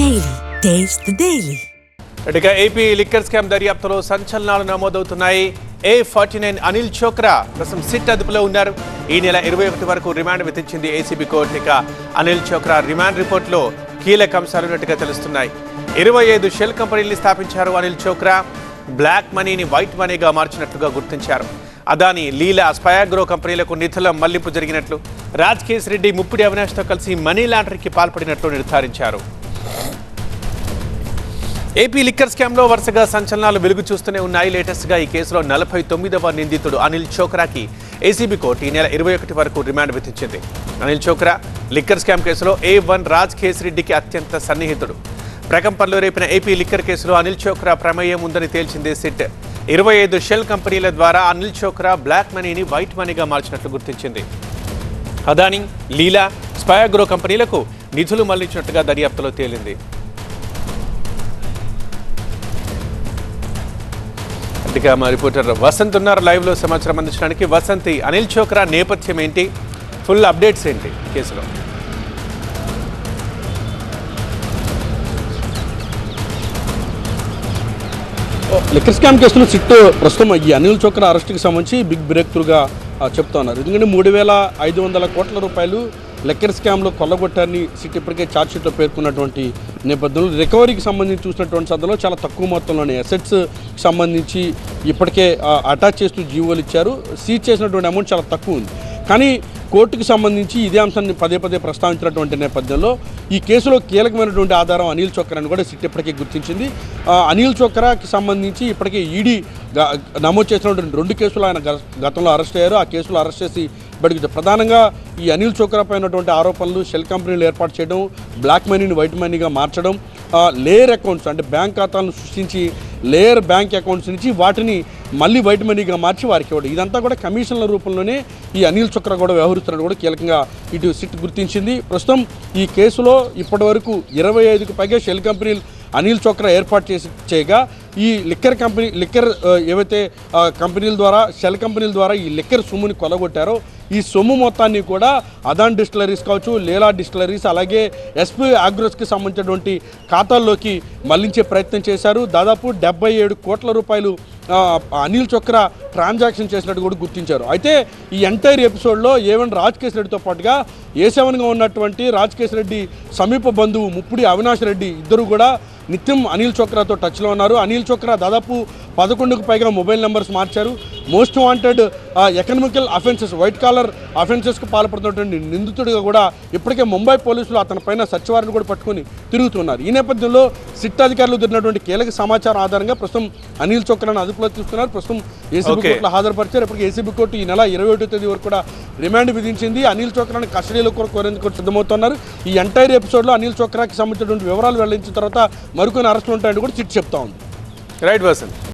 Daily taste daily ఇక AP liquor scam దర్యాప్తులో సంచలనాలు నమోదవుతున్నాయి. A forty nine Anil Chokra ప్రస్తుతం సిట్ అదుపులో ఉన్నారు. ఈ నెల ఇరవై ఒకటి వరకు రిమాండ్ విధించింది ఏసీబీ కోర్టు. ఇక అనిల్ చోక్రా రిమాండ్ రిపోర్ట్లో కీలక అంశాలు ఉన్నట్టుగా తెలుస్తున్నాయి. ఇరవై ఐదు షెల్ కంపెనీల్ని స్థాపించారు అనిల్ చోక్రా. బ్లాక్ మనీని వైట్ మనీగా మార్చినట్లుగా గుర్తించారు. అదాని లీలా స్పయాగ్రో కంపెనీలకు నిధుల మళ్ళింపు జరిగినట్లు. రాజ్ రెడ్డి ముప్పిడి అవినాష్తో కలిసి మనీ లాండరీకి పాల్పడినట్లు నిర్ధారించారు. ఏపీ లిక్కర్ స్కామ్లో వరుసగా సంచలనాలు వెలుగు చూస్తూనే ఉన్నాయి. లేటెస్ట్గా ఈ కేసులో నలభై తొమ్మిదవ నిందితుడు అనిల్ చోక్రాకి ఏసీబీ కోర్టు ఈ నెల ఇరవై ఒకటి వరకు రిమాండ్ విధించింది. అనిల్ చోక్రా లిక్కర్ స్కామ్ కేసులో ఏ వన్ రాజ్ కేసిరెడ్డికి అత్యంత సన్నిహితుడు. ప్రకంపనలో రేపిన ఏపీ లిక్కర్ కేసులో అనిల్ చోక్రా ప్రమేయం ఉందని తేల్చింది సిట్. ఇరవై ఐదు షెల్ కంపెనీల ద్వారా అనిల్ చోక్రా బ్లాక్ మనీని వైట్ మనీగా మార్చినట్లు గుర్తించింది. అదాని లీలా స్పయాగ్రో కంపెనీలకు నిధులు మళ్ళించినట్టుగా దర్యాప్తులో తేలింది. ఇక మా రిపోర్టర్ వసంత్ ఉన్నారు లైవ్లో సమాచారం అందించడానికి. వసంతి అనిల్ చోక్రా నేపథ్యం ఏంటి? ఫుల్ అప్డేట్స్ ఏంటి కేసులో? లిక్కర్ స్కామ్ కేసులో సిట్ ప్రస్తుతం ఈ అనిల్ చోక్రా అరెస్టుకి సంబంధించి బిగ్ బ్రేక్ త్రూగా చెప్తా ఉన్నారు. ఎందుకంటే మూడు వేల ఐదు వందల కోట్ల రూపాయలు లెక్కర్ స్కామ్లో కొల్లగొట్టారని సిట్ ఇప్పటికే ఛార్జ్షీట్లో పేర్కొన్నటువంటి నేపథ్యంలో రికవరీకి సంబంధించి చూసినటువంటి సందర్భంలో చాలా తక్కువ మొత్తంలోనే అసెట్స్ సంబంధించి ఇప్పటికే అటాచ్ చేస్తూ జీవోలు ఇచ్చారు. సీజ్ చేసినటువంటి అమౌంట్ చాలా తక్కువ ఉంది. కానీ కోర్టుకు సంబంధించి ఇదే అంశాన్ని పదే పదే ప్రస్తావించినటువంటి నేపథ్యంలో ఈ కేసులో కీలకమైనటువంటి ఆధారం అనిల్ చోక్రాని కూడా సిట్ ఇప్పటికే గుర్తించింది. ఆ, అనిల్ చోక్రాకి సంబంధించి ఇప్పటికే ఈడీ నమోదు చేసినటువంటి రెండు కేసులు ఆయన గ- గతంలో అరెస్ట్ అయ్యారు. ఆ కేసులో అరెస్ట్ చేసి బయటకు ప్రధానంగా ఈ అనిల్ చోక్రా పైనటువంటి ఆరోపణలు షెల్ కంపెనీలు ఏర్పాటు చేయడం బ్లాక్ మనీని వైట్ మనీగా మార్చడం లేయర్ అకౌంట్స్ అంటే బ్యాంక్ ఖాతాలను సృష్టించి లేయర్ బ్యాంక్ అకౌంట్స్ నుంచి వాటిని మళ్ళీ వైట్ మనీగా మార్చి వారికి ఇవ్వడం. ఇదంతా కూడా కమిషన్ల రూపంలోనే ఈ అనిల్ చక్ర కూడా వ్యవహరిస్తున్నట్టు కూడా కీలకంగా ఇటు సిట్ గుర్తించింది. ప్రస్తుతం ఈ కేసులో ఇప్పటి వరకు ఇరవై ఐదుకు పైగా షెల్ కంపెనీలు అనిల్ చోక్రా ఏర్పాటు చేసి చేయగా ఈ లిక్కర్ కంపెనీ లిక్కర్ ఏవైతే కంపెనీల ద్వారా షెల్ కంపెనీల ద్వారా ఈ లిక్కర్ సొమ్ముని కొలగొట్టారో ఈ సొమ్ము మొత్తాన్ని కూడా అదాన్ డిస్టిలరీస్ కావచ్చు లేలా డిస్టిలరీస్ అలాగే ఎస్పీ ఆగ్రోస్కి సంబంధించినటువంటి ఖాతాల్లోకి మళ్ళించే ప్రయత్నం చేశారు. దాదాపు డెబ్బై ఏడు కోట్ల రూపాయలు అనిల్ చోక్రా ట్రాన్సాక్షన్ చేసినట్టు కూడా గుర్తించారు. అయితే ఈ ఎంటైర్ ఎపిసోడ్లో ఏవన్ రాజకేశ్ రెడ్డితో పాటుగా ఏ సెవెన్గా ఉన్నటువంటి రాజకేశ్ రెడ్డి సమీప బంధువు ముప్పుడి అవినాష్ రెడ్డి ఇద్దరు కూడా నిత్యం అనిల్ చోక్రాతో టచ్లో ఉన్నారు. అనిల్ చోక్రా దాదాపు పదకొండుకు పైగా మొబైల్ నెంబర్స్ మార్చారు. Most wanted economical offences white collar అఫెన్సెస్కు పాల్పడుతున్నటువంటి నిందితుడిగా కూడా ఇప్పటికే ముంబై పోలీసులు అతని పైన సర్చ్ వారెంట్ కూడా పట్టుకొని తిరుగుతున్నారు. ఈ నేపథ్యంలో సిట్ అధికారులు దొరికినటువంటి కీలక సమాచారం ఆధారంగా ప్రస్తుతం అనిల్ చోక్రాను అదుపులో తీసుకున్నారు. ప్రస్తుతం ఏసీబీ. కోర్టులో హాజరుపరిచారు. ఇప్పటికి ఏసీబీ కోర్టు ఈ నెల ఇరవై ఒకటో తేదీ వరకు కూడా రిమాండ్ విధించింది. అనిల్ చోక్రాని కస్టడీలో కూడా కోరేందుకు సిద్ధమవుతున్నారు. ఈ ఎంటైర్ ఎపిసోడ్లో అనిల్ చోక్రాకి సంబంధించినటువంటి వివరాలు వెల్లడించిన తర్వాత మరికొన్ని అరెస్టులు ఉంటాయని కూడా సిట్ చెప్తా ఉంది. రైట్ వసంత్